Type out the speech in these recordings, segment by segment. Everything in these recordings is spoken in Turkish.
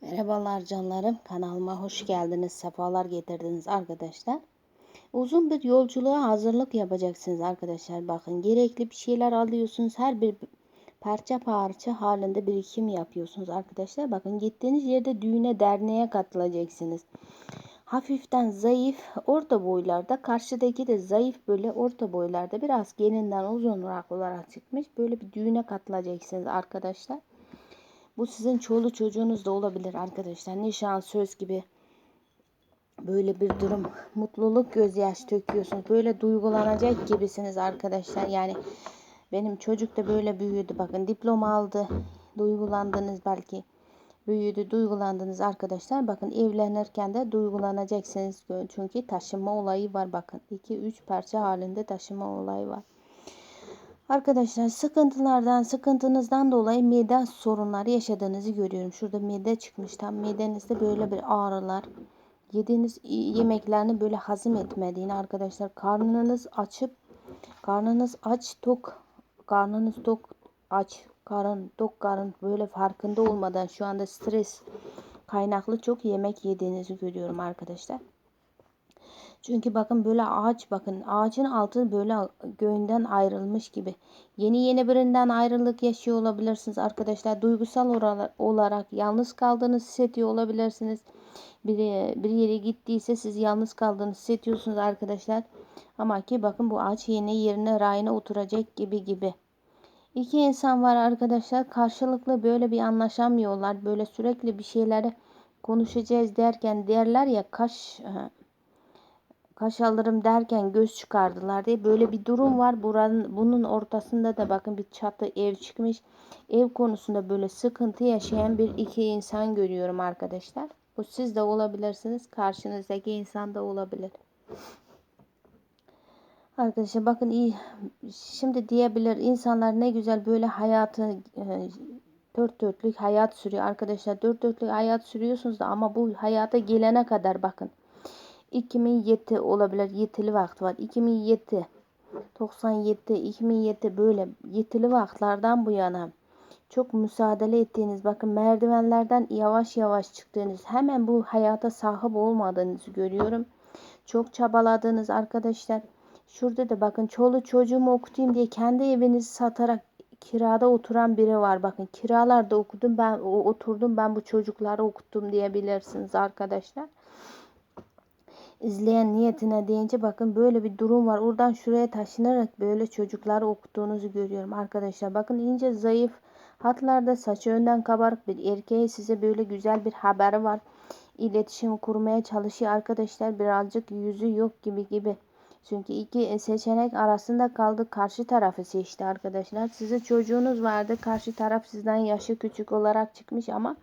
Merhabalar canlarım. Kanalıma hoş geldiniz. Sefalar getirdiniz arkadaşlar. Uzun bir yolculuğa hazırlık yapacaksınız arkadaşlar. Bakın gerekli bir şeyler alıyorsunuz. Her bir parça parça halinde birikim yapıyorsunuz arkadaşlar. Bakın gittiğiniz yerde düğüne derneğe katılacaksınız. Hafiften zayıf orta boylarda karşıdaki de zayıf böyle orta boylarda biraz gelinden uzun olarak çıkmış. Böyle bir düğüne katılacaksınız arkadaşlar. Bu sizin çoluğu çocuğunuz da olabilir arkadaşlar. Nişan, söz gibi böyle bir durum. Mutluluk gözyaş döküyorsunuz. Böyle duygulanacak gibisiniz arkadaşlar. Yani benim çocuk da böyle büyüdü. Bakın diploma aldı. Duygulandınız belki. Büyüdü, duygulandınız arkadaşlar. Bakın evlenirken de duygulanacaksınız. Çünkü taşıma olayı var. Bakın 2-3 parça halinde taşıma olayı var. Arkadaşlar sıkıntılardan, sıkıntınızdan dolayı mide sorunları yaşadığınızı görüyorum. Şurada mide çıkmış. Tam midenizde böyle bir ağrılar. Yediğiniz yemeklerini böyle hazım etmediğini arkadaşlar. Karnınız açıp, karnınız aç, tok, karnınız tok, aç, karın, tok karın böyle farkında olmadan şu anda stres kaynaklı çok yemek yediğinizi görüyorum arkadaşlar. Çünkü bakın böyle ağaç bakın ağacın altı böyle göğünden ayrılmış gibi. Yeni yeni birinden ayrılık yaşıyor olabilirsiniz arkadaşlar. Duygusal olarak yalnız kaldığınızı hissediyor olabilirsiniz. Bir, bir yere gittiyse siz yalnız kaldığını hissediyorsunuz arkadaşlar. Ama ki bakın bu ağaç yeni yerine rayına oturacak gibi gibi. İki insan var arkadaşlar karşılıklı böyle bir anlaşamıyorlar. Böyle sürekli bir şeyleri konuşacağız derken derler ya kaş kaş alırım derken göz çıkardılar diye böyle bir durum var. Buranın bunun ortasında da bakın bir çatı ev çıkmış. Ev konusunda böyle sıkıntı yaşayan bir iki insan görüyorum arkadaşlar. Bu siz de olabilirsiniz. Karşınızdaki insan da olabilir. Arkadaşlar bakın iyi. Şimdi diyebilir insanlar ne güzel böyle hayatı e, dört dörtlük hayat sürüyor arkadaşlar. Dört dörtlük hayat sürüyorsunuz da ama bu hayata gelene kadar bakın. 2007 olabilir. Yetili vaxt var. 2007 97 2007 böyle yetili vaxtlardan bu yana çok müsaade ettiğiniz bakın merdivenlerden yavaş yavaş çıktığınız hemen bu hayata sahip olmadığınızı görüyorum. Çok çabaladığınız arkadaşlar. Şurada da bakın çolu çocuğumu okutayım diye kendi evinizi satarak kirada oturan biri var. Bakın kiralarda okudum ben oturdum ben bu çocukları okuttum diyebilirsiniz arkadaşlar izleyen niyetine deyince bakın böyle bir durum var. Oradan şuraya taşınarak böyle çocukları okuttuğunuzu görüyorum arkadaşlar. Bakın ince zayıf hatlarda saçı önden kabarık bir erkeğe size böyle güzel bir haberi var. İletişim kurmaya çalışıyor arkadaşlar. Birazcık yüzü yok gibi gibi. Çünkü iki seçenek arasında kaldı. Karşı tarafı seçti arkadaşlar. Size çocuğunuz vardı. Karşı taraf sizden yaşı küçük olarak çıkmış ama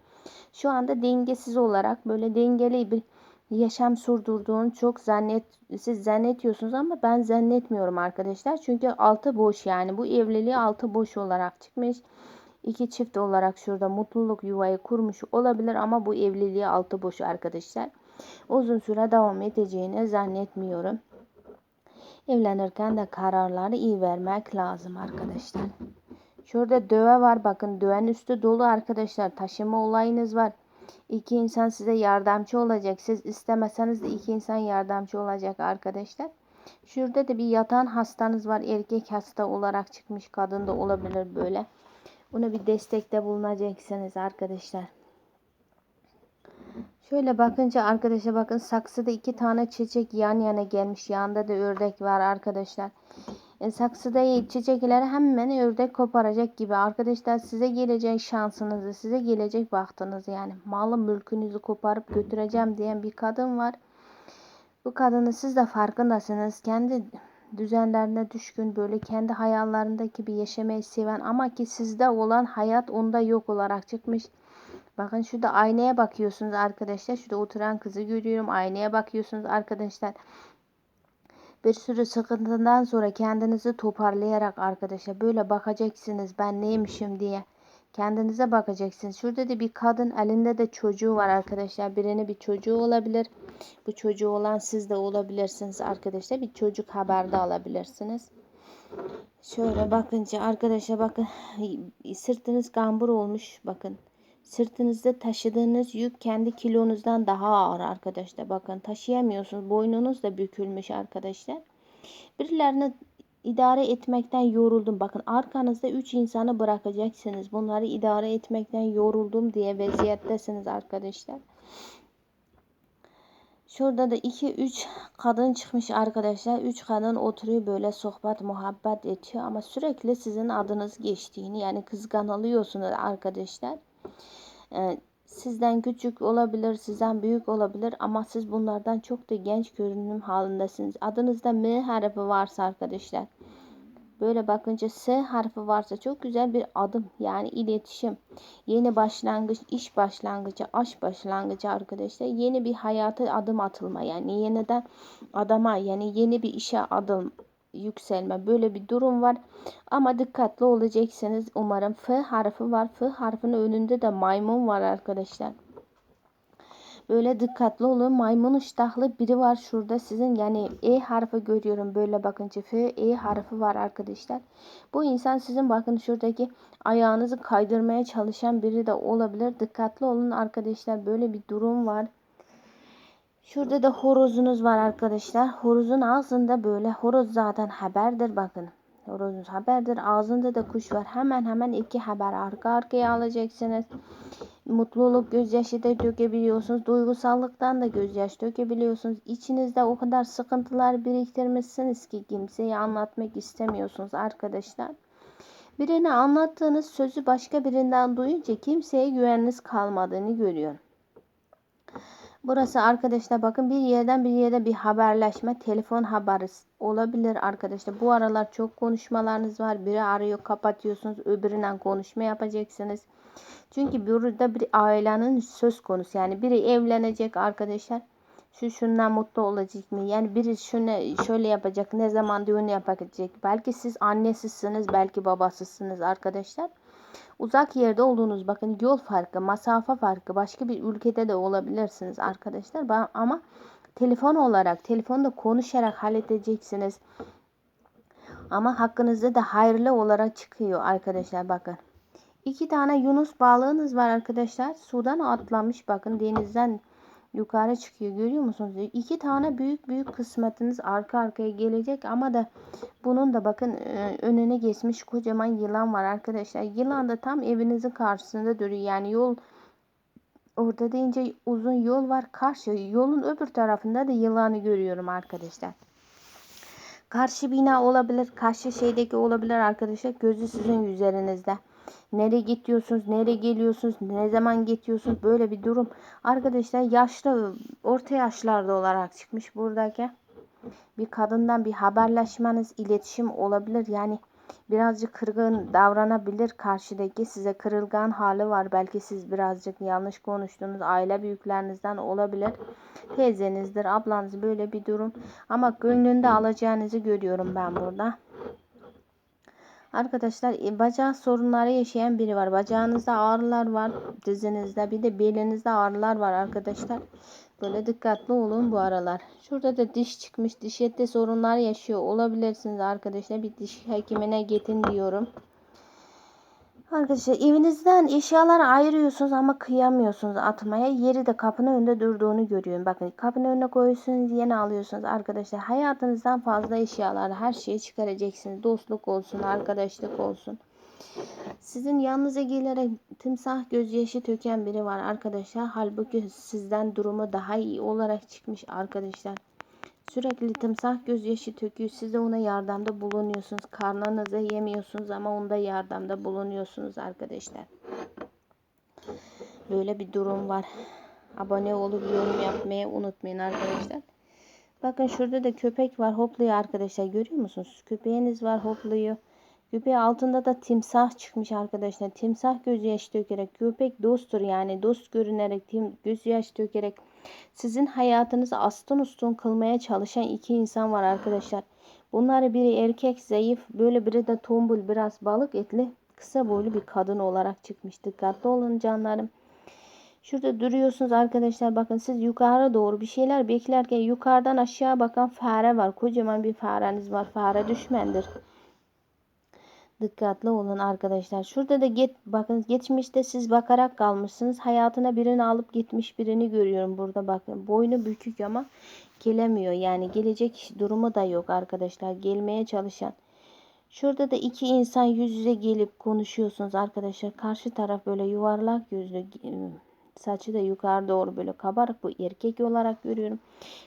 şu anda dengesiz olarak böyle dengeli bir yaşam sürdürdüğünü çok zannet siz zannetiyorsunuz ama ben zannetmiyorum arkadaşlar. Çünkü altı boş yani bu evliliği altı boş olarak çıkmış. İki çift olarak şurada mutluluk yuvayı kurmuş olabilir ama bu evliliği altı boş arkadaşlar. Uzun süre devam edeceğini zannetmiyorum. Evlenirken de kararları iyi vermek lazım arkadaşlar. Şurada döve var bakın döven üstü dolu arkadaşlar. Taşıma olayınız var. İki insan size yardımcı olacak. Siz istemeseniz de iki insan yardımcı olacak arkadaşlar. Şurada da bir yatan hastanız var. Erkek hasta olarak çıkmış. Kadın da olabilir böyle. Ona bir destekte bulunacaksınız arkadaşlar. Şöyle bakınca arkadaşlar bakın saksıda iki tane çiçek yan yana gelmiş. Yanında da ördek var arkadaşlar. E, saksıda çiçekleri hemen ördek koparacak gibi. Arkadaşlar size gelecek şansınızı, size gelecek vaktiniz yani malı mülkünüzü koparıp götüreceğim diyen bir kadın var. Bu kadını siz de farkındasınız. Kendi düzenlerine düşkün böyle kendi hayallerindeki bir yaşamayı seven ama ki sizde olan hayat onda yok olarak çıkmış. Bakın şurada aynaya bakıyorsunuz arkadaşlar. Şurada oturan kızı görüyorum. Aynaya bakıyorsunuz arkadaşlar. Bir sürü sıkıntıdan sonra kendinizi toparlayarak arkadaşlar böyle bakacaksınız ben neymişim diye. Kendinize bakacaksınız. Şurada da bir kadın elinde de çocuğu var arkadaşlar. Birine bir çocuğu olabilir. Bu çocuğu olan siz de olabilirsiniz arkadaşlar. Bir çocuk haber de alabilirsiniz. Şöyle bakınca arkadaşlar bakın sırtınız kambur olmuş. Bakın Sırtınızda taşıdığınız yük kendi kilonuzdan daha ağır arkadaşlar. Bakın taşıyamıyorsunuz. Boynunuz da bükülmüş arkadaşlar. Birilerini idare etmekten yoruldum. Bakın arkanızda 3 insanı bırakacaksınız. Bunları idare etmekten yoruldum diye vaziyettesiniz arkadaşlar. Şurada da 2-3 kadın çıkmış arkadaşlar. 3 kadın oturuyor böyle sohbet muhabbet ediyor ama sürekli sizin adınız geçtiğini yani kıskanılıyorsunuz arkadaşlar. Ee, sizden küçük olabilir, sizden büyük olabilir ama siz bunlardan çok da genç görünüm halindesiniz. Adınızda M harfi varsa arkadaşlar. Böyle bakınca S harfi varsa çok güzel bir adım yani iletişim. Yeni başlangıç, iş başlangıcı, aşk başlangıcı arkadaşlar. Yeni bir hayata adım atılma yani yeniden adama yani yeni bir işe adım yükselme böyle bir durum var. Ama dikkatli olacaksınız umarım. F harfi var. F harfinin önünde de maymun var arkadaşlar. Böyle dikkatli olun. Maymun iştahlı biri var şurada. Sizin yani E harfi görüyorum. Böyle bakınca F, E harfi var arkadaşlar. Bu insan sizin bakın şuradaki ayağınızı kaydırmaya çalışan biri de olabilir. Dikkatli olun arkadaşlar. Böyle bir durum var. Şurada da horozunuz var arkadaşlar. Horozun ağzında böyle horoz zaten haberdir bakın. Horozun haberdir. Ağzında da kuş var. Hemen hemen iki haber arka arkaya alacaksınız. Mutluluk gözyaşı da dökebiliyorsunuz. Duygusallıktan da gözyaşı dökebiliyorsunuz. İçinizde o kadar sıkıntılar biriktirmişsiniz ki kimseye anlatmak istemiyorsunuz arkadaşlar. Birine anlattığınız sözü başka birinden duyunca kimseye güveniniz kalmadığını görüyorum. Burası arkadaşlar bakın bir yerden bir yere bir haberleşme telefon haberi olabilir arkadaşlar. Bu aralar çok konuşmalarınız var. Biri arıyor kapatıyorsunuz öbüründen konuşma yapacaksınız. Çünkü burada bir ailenin söz konusu. Yani biri evlenecek arkadaşlar. Şu şundan mutlu olacak mı? Yani biri şunu şöyle yapacak. Ne zaman düğün yapacak? Belki siz annesisiniz, belki babasısınız arkadaşlar. Uzak yerde olduğunuz bakın yol farkı, masafe farkı başka bir ülkede de olabilirsiniz arkadaşlar. Ama telefon olarak, telefonda konuşarak halledeceksiniz. Ama hakkınızda da hayırlı olarak çıkıyor arkadaşlar bakın. İki tane Yunus balığınız var arkadaşlar. Sudan atlamış bakın denizden yukarı çıkıyor. Görüyor musunuz? İki tane büyük büyük kısmetiniz arka arkaya gelecek ama da bunun da bakın e, önüne geçmiş kocaman yılan var arkadaşlar. Yılan da tam evinizin karşısında duruyor. Yani yol orada deyince uzun yol var. Karşı yolun öbür tarafında da yılanı görüyorum arkadaşlar. Karşı bina olabilir. Karşı şeydeki olabilir arkadaşlar. Gözü sizin üzerinizde. Nereye gidiyorsunuz, nereye geliyorsunuz, ne zaman gidiyorsunuz böyle bir durum. Arkadaşlar yaşlı, orta yaşlarda olarak çıkmış buradaki. Bir kadından bir haberleşmeniz, iletişim olabilir. Yani birazcık kırgın davranabilir karşıdaki size kırılgan hali var. Belki siz birazcık yanlış konuştuğunuz aile büyüklerinizden olabilir. Teyzenizdir, ablanız böyle bir durum. Ama gönlünde alacağınızı görüyorum ben burada. Arkadaşlar e, bacağı sorunları yaşayan biri var. Bacağınızda ağrılar var. Dizinizde bir de belinizde ağrılar var arkadaşlar. Böyle dikkatli olun bu aralar. Şurada da diş çıkmış. Diş sorunlar yaşıyor olabilirsiniz arkadaşlar. Bir diş hekimine gidin diyorum. Arkadaşlar evinizden eşyaları ayırıyorsunuz ama kıyamıyorsunuz atmaya. Yeri de kapının önünde durduğunu görüyorum. Bakın kapının önüne koyuyorsunuz yeni alıyorsunuz arkadaşlar. Hayatınızdan fazla eşyalar her şeyi çıkaracaksınız. Dostluk olsun, arkadaşlık olsun. Sizin yanınıza gelerek timsah gözyaşı töken biri var arkadaşlar. Halbuki sizden durumu daha iyi olarak çıkmış arkadaşlar. Sürekli timsah gözyaşı töküyor. Siz de ona yardımda bulunuyorsunuz. Karnınıza yemiyorsunuz ama onda yardımda bulunuyorsunuz arkadaşlar. Böyle bir durum var. Abone olup yorum yapmayı unutmayın arkadaşlar. Bakın şurada da köpek var hopluyor arkadaşlar. Görüyor musunuz? Köpeğiniz var hopluyor. Köpeği altında da timsah çıkmış arkadaşlar. Timsah gözyaşı dökerek. Köpek dosttur yani. Dost görünerek, tim, gözyaşı dökerek sizin hayatınızı astın ustun kılmaya çalışan iki insan var arkadaşlar. Bunlar biri erkek zayıf, böyle biri de tombul biraz balık etli, kısa boylu bir kadın olarak çıkmış. Dikkatli olun canlarım. Şurada duruyorsunuz arkadaşlar. Bakın siz yukarı doğru bir şeyler beklerken yukarıdan aşağı bakan fare var. Kocaman bir fareniz var. Fare düşmendir. Dikkatli olun arkadaşlar. Şurada da get, bakın geçmişte siz bakarak kalmışsınız. Hayatına birini alıp gitmiş birini görüyorum burada bakın. Boynu bükük ama gelemiyor. Yani gelecek durumu da yok arkadaşlar. Gelmeye çalışan. Şurada da iki insan yüz yüze gelip konuşuyorsunuz arkadaşlar. Karşı taraf böyle yuvarlak yüzlü saçı da yukarı doğru böyle kabarık bu erkek olarak görüyorum.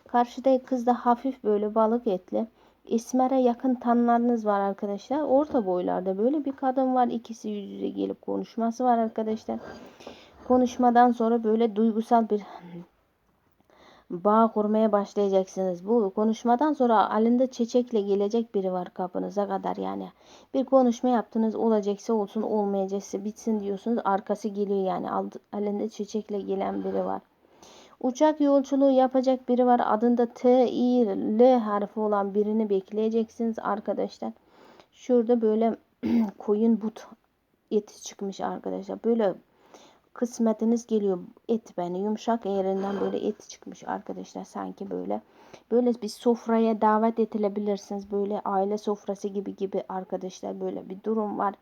Karşıda kız da hafif böyle balık etli. İsmer'e yakın tanılarınız var arkadaşlar. Orta boylarda böyle bir kadın var. İkisi yüz yüze gelip konuşması var arkadaşlar. Konuşmadan sonra böyle duygusal bir bağ kurmaya başlayacaksınız. Bu konuşmadan sonra elinde çiçekle gelecek biri var kapınıza kadar yani. Bir konuşma yaptınız olacaksa olsun olmayacaksa bitsin diyorsunuz. Arkası geliyor yani elinde çiçekle gelen biri var. Uçak yolculuğu yapacak biri var. Adında T, I, L harfi olan birini bekleyeceksiniz arkadaşlar. Şurada böyle koyun but eti çıkmış arkadaşlar. Böyle kısmetiniz geliyor. Et beni yumuşak yerinden böyle et çıkmış arkadaşlar. Sanki böyle böyle bir sofraya davet edilebilirsiniz. Böyle aile sofrası gibi gibi arkadaşlar böyle bir durum var.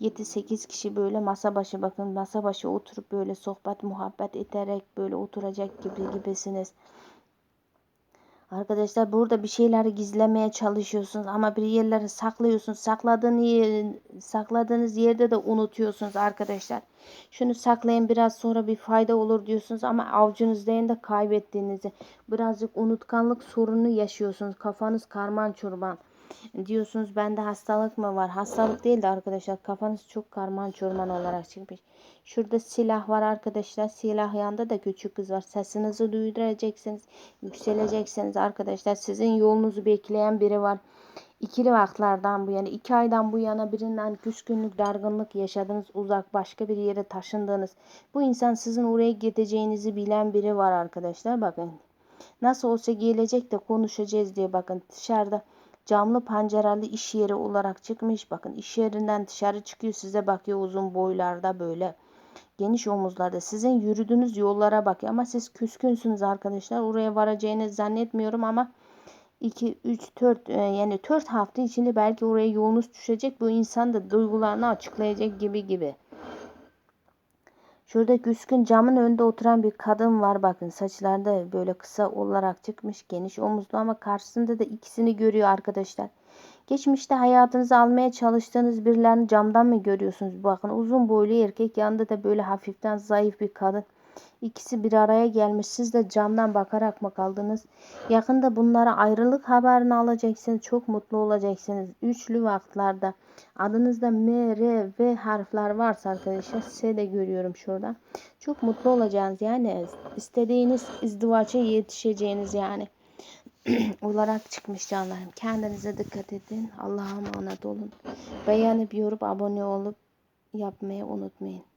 7-8 kişi böyle masa başı bakın masa başı oturup böyle sohbet muhabbet ederek böyle oturacak gibi gibisiniz. Arkadaşlar burada bir şeyleri gizlemeye çalışıyorsunuz ama bir yerleri saklıyorsunuz. Sakladığınız, yer, sakladığınız yerde de unutuyorsunuz arkadaşlar. Şunu saklayın biraz sonra bir fayda olur diyorsunuz ama avcınızda de kaybettiğinizi birazcık unutkanlık sorunu yaşıyorsunuz. Kafanız karman çorban diyorsunuz bende hastalık mı var? Hastalık değil de arkadaşlar kafanız çok karman çorman olarak çıkmış. Şurada silah var arkadaşlar. Silah yanında da küçük kız var. Sesinizi duyduracaksınız. Yükseleceksiniz arkadaşlar. Sizin yolunuzu bekleyen biri var. İkili vaktlerden bu yana, iki aydan bu yana birinden küskünlük, dargınlık yaşadınız. Uzak başka bir yere taşındınız. Bu insan sizin oraya gideceğinizi bilen biri var arkadaşlar. Bakın nasıl olsa gelecek de konuşacağız diye bakın dışarıda camlı penceralı iş yeri olarak çıkmış. Bakın iş yerinden dışarı çıkıyor size bakıyor uzun boylarda böyle. Geniş omuzlarda. Sizin yürüdüğünüz yollara bakıyor. Ama siz küskünsünüz arkadaşlar. Oraya varacağını zannetmiyorum ama 2 3 4 yani 4 hafta içinde belki oraya yolunuz düşecek. Bu insan da duygularını açıklayacak gibi gibi. Şurada küskün camın önünde oturan bir kadın var bakın saçlarda böyle kısa olarak çıkmış geniş omuzlu ama karşısında da ikisini görüyor arkadaşlar. Geçmişte hayatınızı almaya çalıştığınız birilerini camdan mı görüyorsunuz? Bakın uzun boylu erkek yanında da böyle hafiften zayıf bir kadın. İkisi bir araya gelmiş. Siz de camdan bakarak mı kaldınız? Yakında bunlara ayrılık haberini alacaksınız. Çok mutlu olacaksınız. Üçlü vaktlerde adınızda M, R, V harfler varsa arkadaşlar size de görüyorum şurada. Çok mutlu olacağınız yani istediğiniz izdivaça yetişeceğiniz yani olarak çıkmış canlarım. Kendinize dikkat edin. Allah'a emanet olun. Beğenip yorum abone olup yapmayı unutmayın.